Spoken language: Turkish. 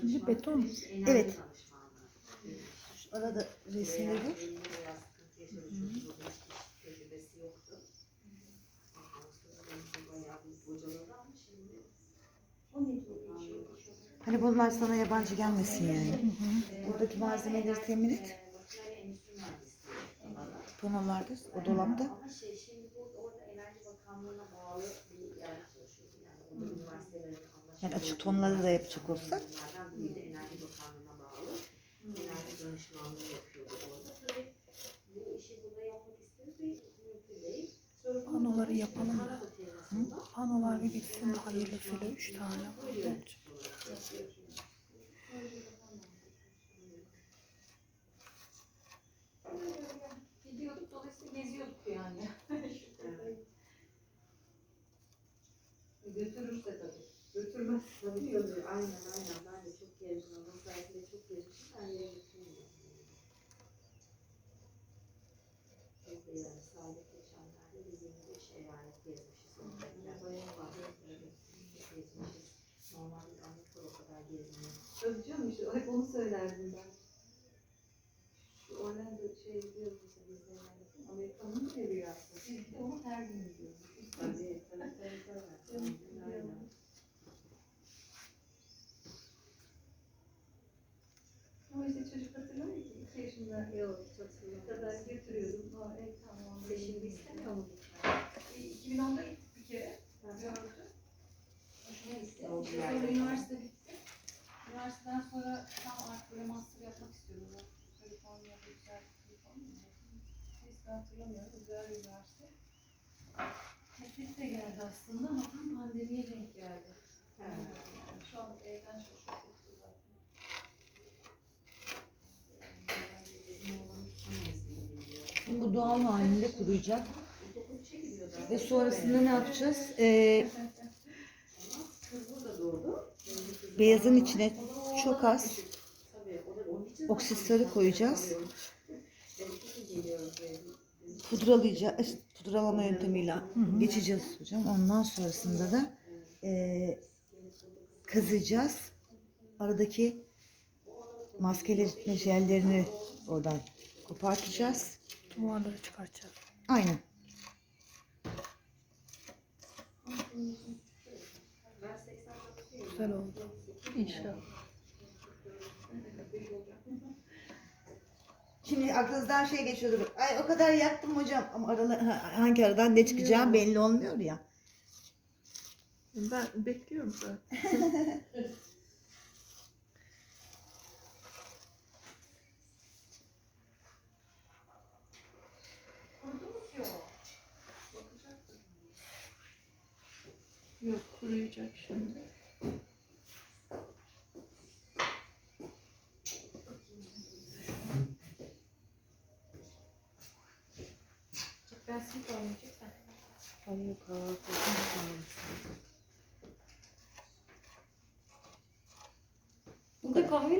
Şimdi beton. Evet. Arada resimleri. Hani bunlar sana yabancı gelmesin yani. Buradaki malzemeleri temin et. Panolarda, o dolapta. Ama şey şimdi bu orada Enerji Bakanlığı'na bağlı bir yerde çalışıyordu. Yani orada üniversitelerin anlaşmaları. Yani açık tonları da yapacak olsak. Panoları yapalım da. Terasında Panolar bir bitsin de hayırlısıyla üç tane olacak. Gidiyorduk dolayısıyla geziyorduk yani. Götürürse tabii. Götürmez. Tabii tabii aynen aynen ben de çok gezdim. Onun sayesinde çok gezmişim. Ben yere. Biz de yani sağlık geçenlerde biz 25 eyalet gezmişiz. Yani bayağı var. Gezmişiz. Normal bir Amerika o kadar gezmiyor. Tabii canım işte hep onu söylerdim ben. Şu Orlando şey diyoruz mesela de Amerika'nın bir rüyası. Biz de onu her gün izliyoruz. Tabii tabii tabii tabii. Aynen. Ama işte çocuk hatırlamıyor ki. İki yaşında Yok hiç hatırlamıyorum. kadar götürüyordum. Aa, evet tamam. Ve şimdi istemiyor mu? E, 2010'da gittik bir kere. Gördüm. Hoşuma gitti. Oldu Sonra yani. üniversite bitti. Üniversiteden sonra tam artık böyle master yapmak istiyordum. O Kaliforniya'da güzel Kaliforniya. Neyse hatırlamıyorum. Güzel bir üniversite. Teklif de geldi aslında ama tam pandemiye denk geldi. Yani şu an evden çalışıyorum zaten. Bu doğal halinde kuruyacak. Ve sonrasında ne yapacağız? Ee, beyazın içine çok az oksitleri koyacağız. Pudralayacağız. Pudralama yöntemiyle geçeceğiz hocam. Ondan sonrasında da ee, kazıyacağız. Aradaki maskeleşme jellerini oradan kopartacağız. Duvarları çıkartacağız. Aynen. Güzel oldu. İnşallah. Şimdi aklınızdan şey geçiyordur. Ay o kadar yaktım hocam ama aralı, ha- hangi aradan ne çıkacağı belli olmuyor ya. Ben bekliyorum zaten. Yok kuruyacak şimdi. Ben simit oynayacak da. Hayır kahvaltı Burada kahve